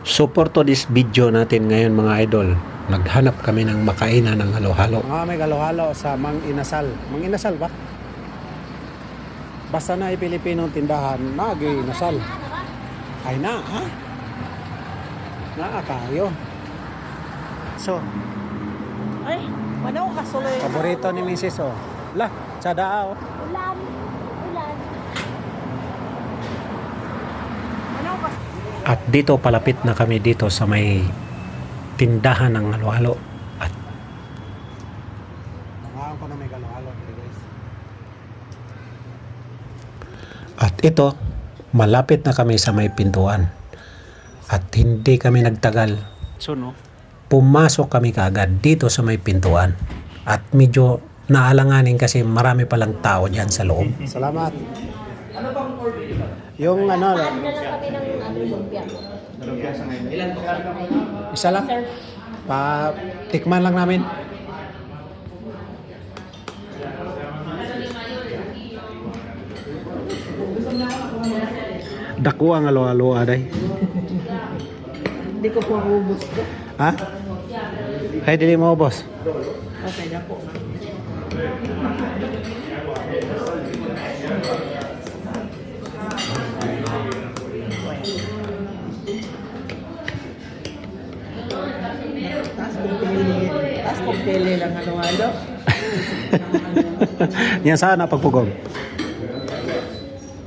So for to this video natin ngayon mga idol, naghanap kami ng makainan ng halo-halo. Ah, may halo-halo sa Mang Inasal. Mang Inasal ba? Basta na Pilipinong tindahan, nagi inasal. Ay na, ha? Naa kayo. So, Ay, manaw ka suloy. paborito ni Mrs. Oh. La, sa daaw. Ulan. Ulan. Manaw ka At dito palapit na kami dito sa may tindahan ng halo-halo. At ko na may halo-halo guys. At ito, malapit na kami sa may pintuan. At hindi kami nagtagal. So no? Pumasok kami kaagad dito sa may pintuan. At medyo naalanganin kasi marami palang tao dyan sa loob. Salamat. Yung ano, Add na lang kami ng ano, lumpia. isa lang. Pa tikman lang namin. Dako ang alo-alo aday. Hindi ko po ubus ko. Ha? Kaya dili mo boss. Okay na po. Pili. Lang halo-halo. Yan sana pagpugong.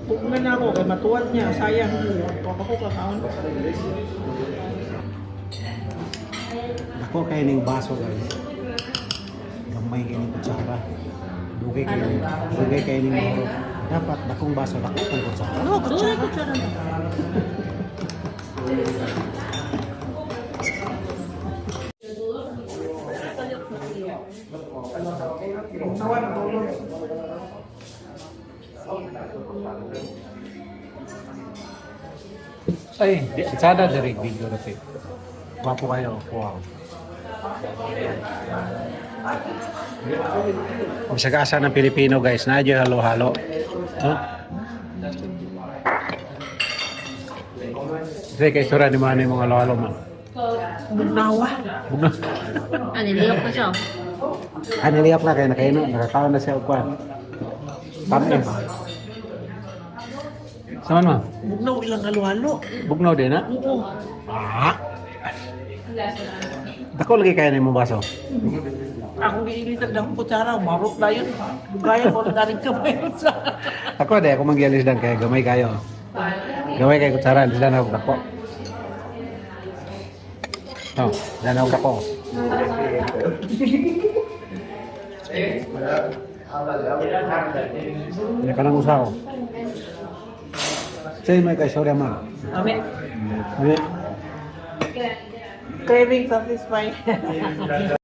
Pugnan na ako kay matuwad niya. Sayang. Ako kakaon. Dako kay ning baso guys. Gamay kay ning kutsara. Dugay kay dugay kay ning mahurot. Dapat dakong baso dako kang kutsara. Ano? Kutsara? Kutsara na. Ay, sana direct video na fit. Wapo kayo. Wow. Masagasa ng Pilipino guys. Nadyo halo-halo. Huh? Kasi kay istorya ni Manny mga halo-halo man. Bugnawa. Bugna. Ano, niliyok na siya. Ah, niliyap na kayo. Nakaino. Nakakaon na siya. Kwan. Tamis. Saman mo? Bugnaw ilang halo-halo. Bugnaw din ha? Oo. Ah. Dako lagi kaya ni mo baso. Ako giilitan ng kutsara. Marot na yun. Gaya ko na galing kamay. Ako de, ako mangyalis dan kaya gamay kayo. Gamay kayo kutsara, di na ako dako. Oh, di na ako dako. Hindi ka nang usaw. Say may kay sorry ma. Amin. Hindi. Craving satisfied.